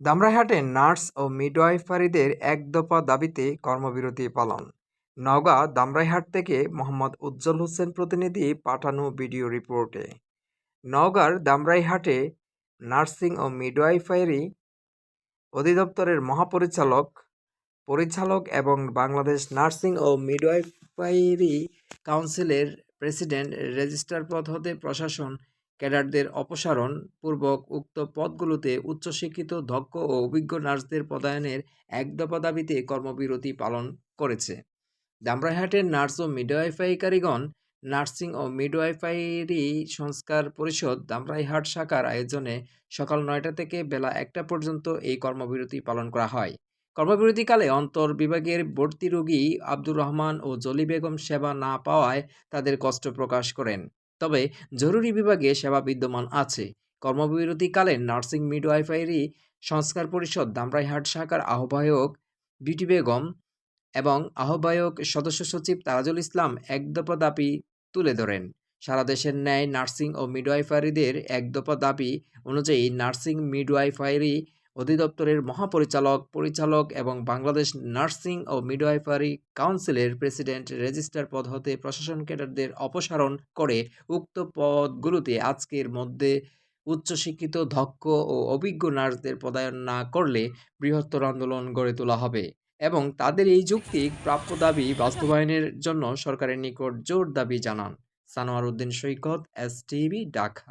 দামরাইহাটে nurse ও মিডওয়াইফারিদের এক দফা দাবিতে কর্মবিরতি পালন। নওগাঁ, দামরাইহাট থেকে মোহাম্মদ উজ্জ্বল হোসেন প্রতিনিধি পাঠানো ভিডিও রিপোর্টে। নওগাঁর দামরাইহাটে নার্সিং ও মিডওয়াইফারি অধিদপ্তরের মহাপরিচালক, পরিচালক এবং বাংলাদেশ নার্সিং ও মিডওয়াইফারি কাউন্সিলের প্রেসিডেন্ট রেজিস্ট্রার পদ হতে প্রশাসন ক্যাডারদের অপসারণ পূর্বক উক্ত পদগুলোতে উচ্চশিক্ষিত, দক্ষ ও অভিজ্ঞ নার্সদের পদায়নের এক দফা দাবিতে কর্মবিরতি পালন করেছে। দামরাইহাটের নার্স ও মিডওয়াইফারিকারীগণ নার্সিং ও মিডওয়াইফারি সংস্কার পরিষদ দামরাইহাট শাখার আয়োজনে সকাল নয়টা থেকে বেলা একটা পর্যন্ত এই কর্মবিরতি পালন করা হয়। কর্মবিরতিকালে অন্তর বিভাগের ভর্তি রোগী আব্দুর রহমান ও জলি বেগম সেবা না পাওয়ায় তাদের কষ্ট প্রকাশ করেন। তবে জরুরি বিভাগে সেবা বিদ্যমান আছে। কর্মবিরতিকালে নার্সিং মিডওয়াইফারি সংস্কার পরিষদ দামরাইহাট শাখার আহ্বায়ক বিটি বেগম এবং আহ্বায়ক সদস্য সচিব তারাজুল ইসলাম এক দফা দাবি তুলে ধরেন। সারা দেশের ন্যায় নার্সিং ও মিডওয়াইফারিদের এক দফা দাবি অনুযায়ী নার্সিং মিডওয়াইফারি অধিদপ্তরের মহাপরিচালক, পরিচালক এবং বাংলাদেশ নার্সিং ও মিডওয়াইফারি কাউন্সিলের প্রেসিডেন্ট রেজিস্ট্রার পদ হতে প্রশাসন ক্যাডারদের অপসারণ করে উক্ত পদগুলোতে আজকের মধ্যে উচ্চশিক্ষিত, দক্ষ ও অভিজ্ঞ নার্সদের পদায়ন না করলে বৃহত্তর আন্দোলন গড়ে তোলা হবে এবং তাদের এই যৌক্তিক প্রাপ্য দাবি বাস্তবায়নের জন্য সরকারের নিকট জোর দাবি জানান। Sanowar Uddin Saikat, S TV, Dhaka.